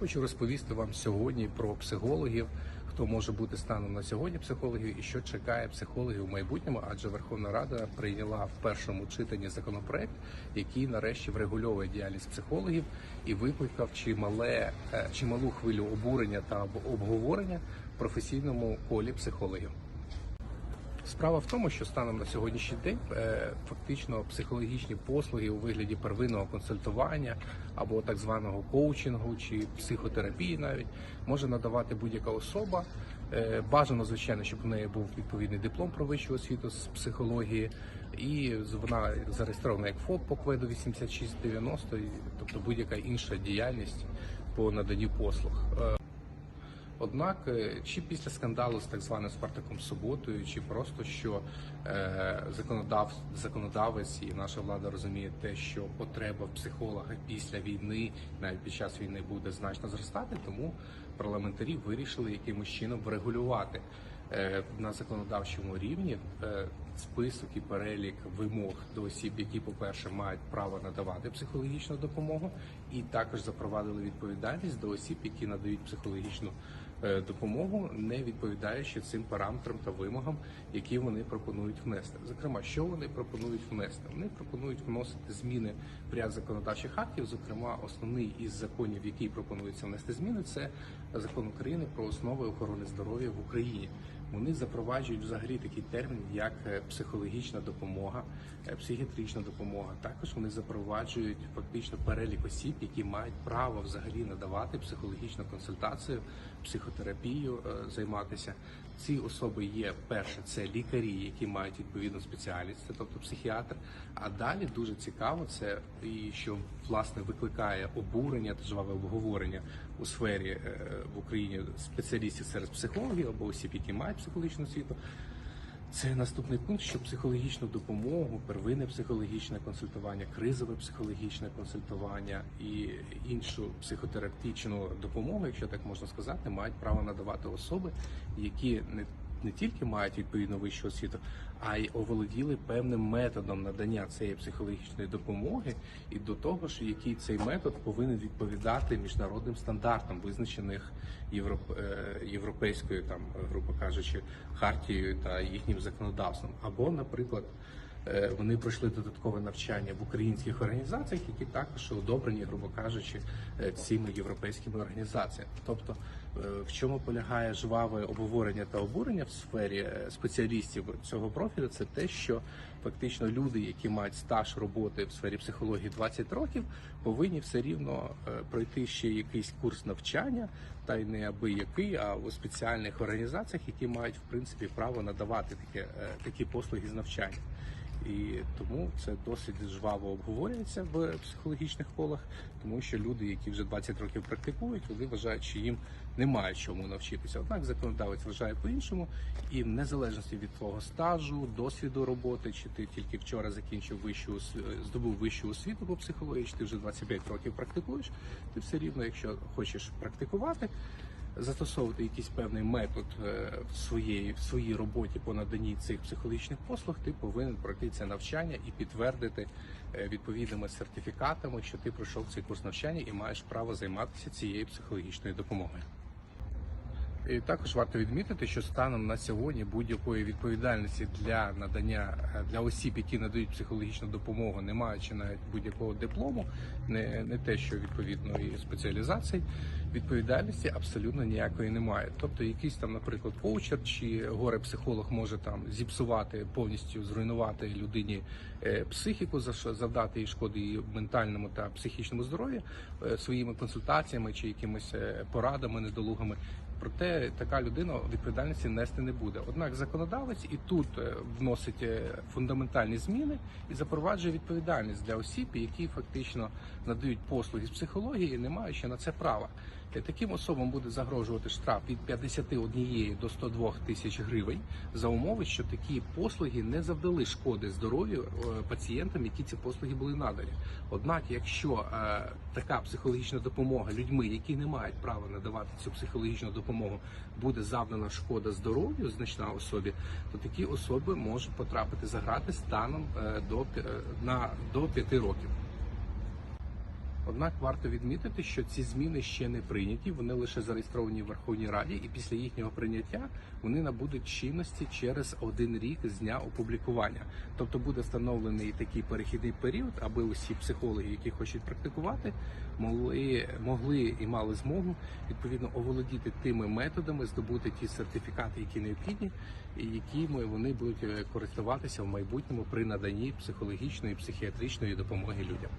Хочу розповісти вам сьогодні про психологів, хто може бути станом на сьогодні психологів і що чекає психологів у майбутньому, адже Верховна Рада прийняла в першому читанні законопроект, який нарешті врегульовує діяльність психологів і викликав чимале е, чималу хвилю обурення та обговорення в професійному колі психологів. Справа в тому, що станом на сьогоднішній день е, фактично психологічні послуги у вигляді первинного консультування або так званого коучингу чи психотерапії навіть може надавати будь-яка особа. Е, Бажано, звичайно, щоб у неї був відповідний диплом про вищу освіту з психології, і вона зареєстрована як ФОП по кведу 8690, і- тобто будь-яка інша діяльність по наданню послуг. Однак, е, чи після скандалу з так званим Спартаком Суботою, чи просто що е, законодав, законодавець і наша влада розуміє те, що потреба в психологах після війни, навіть під час війни, буде значно зростати, тому парламентарі вирішили якимось чином врегулювати е, на законодавчому рівні список і перелік вимог до осіб, які, по-перше, мають право надавати психологічну допомогу, і також запровадили відповідальність до осіб, які надають психологічну допомогу, не відповідаючи цим параметрам та вимогам, які вони пропонують внести. Зокрема, що вони пропонують внести? Вони пропонують вносити зміни в ряд законодавчих актів. Зокрема, основний із законів, який пропонується внести зміни, це закон України про основи охорони здоров'я в Україні. Вони запроваджують взагалі такий термін, як е, психологічна допомога, е, психіатрична допомога. Також вони запроваджують фактично перелік осіб, які мають право взагалі надавати психологічну консультацію, психотерапію е, займатися. Ці особи є перше, це лікарі, які мають відповідну спеціальність, це тобто психіатр. А далі дуже цікаво, це і що власне викликає обурення та жваве обговорення у сфері е, в Україні спеціалістів серед психологів або осіб, які мають психологічну освіту. Це наступний пункт, що психологічну допомогу, первинне психологічне консультування, кризове психологічне консультування і іншу психотерапічну допомогу, якщо так можна сказати, мають право надавати особи, які не не тільки мають відповідну вищу освіту, а й оволоділи певним методом надання цієї психологічної допомоги, і до того ж, який цей метод повинен відповідати міжнародним стандартам, визначених Європ... е, європейською, там, грубо кажучи, хартією та їхнім законодавством. Або, наприклад, е, вони пройшли додаткове навчання в українських організаціях, які також одобрені, грубо кажучи, е, цими європейськими організаціями. Тобто, в чому полягає жваве обговорення та обурення в сфері е, спеціалістів цього профілю, це те, що фактично люди, які мають стаж роботи в сфері психології 20 років, повинні все рівно е, пройти ще якийсь курс навчання, та й не аби який, а у спеціальних організаціях, які мають в принципі право надавати таке, е, такі послуги з навчання. І тому це досить жваво обговорюється в психологічних колах, тому що люди, які вже 20 років практикують, вони вважають, що їм немає чому навчитися. Однак законодавець вважає по-іншому, і в незалежності від твого стажу, досвіду роботи, чи ти тільки вчора закінчив вищу здобув вищу освіту по психології, чи ти вже 25 років практикуєш, ти все рівно, якщо хочеш практикувати застосовувати якийсь певний метод е, в своїй в своїй роботі по наданні цих психологічних послуг, ти повинен пройти це навчання і підтвердити е, відповідними сертифікатами, що ти пройшов цей курс навчання і маєш право займатися цією психологічною допомогою. І також варто відмітити, що станом на сьогодні будь-якої відповідальності для надання е, для осіб, які надають психологічну допомогу, не маючи навіть будь-якого диплому, не, не те, що відповідної спеціалізації, відповідальності абсолютно ніякої немає. Тобто, якийсь там, наприклад, коучер чи горе-психолог може там зіпсувати повністю зруйнувати людині е, психіку, завдати їй шкоди її ментальному та психічному здоров'ю е, своїми консультаціями чи якимись е, порадами, недолугами. Проте така людина відповідальності нести не буде. Однак законодавець і тут вносить фундаментальні зміни і запроваджує відповідальність для осіб, які фактично надають послуги з психології, не маючи на це права. Е, Таким особам буде загрожувати штраф від 51 до 102 тисяч гривень за умови, що такі послуги не завдали шкоди здоров'ю е, пацієнтам, які ці послуги були надані. Однак, якщо е, така психологічна допомога людьми, які не мають права надавати цю психологічну допомогу, буде завдана шкода здоров'ю значна особі, то такі особи можуть потрапити за грати станом е, до на до 5 років. Однак варто відмітити, що ці зміни ще не прийняті, вони лише зареєстровані в Верховній Раді, і після їхнього прийняття вони набудуть чинності через один рік з дня опублікування. Тобто буде встановлений такий перехідний період, аби усі психологи, які хочуть практикувати, могли, могли і мали змогу відповідно оволодіти тими методами, здобути ті сертифікати, які необхідні, і якими вони будуть е, користуватися в майбутньому при наданні психологічної і психіатричної допомоги людям.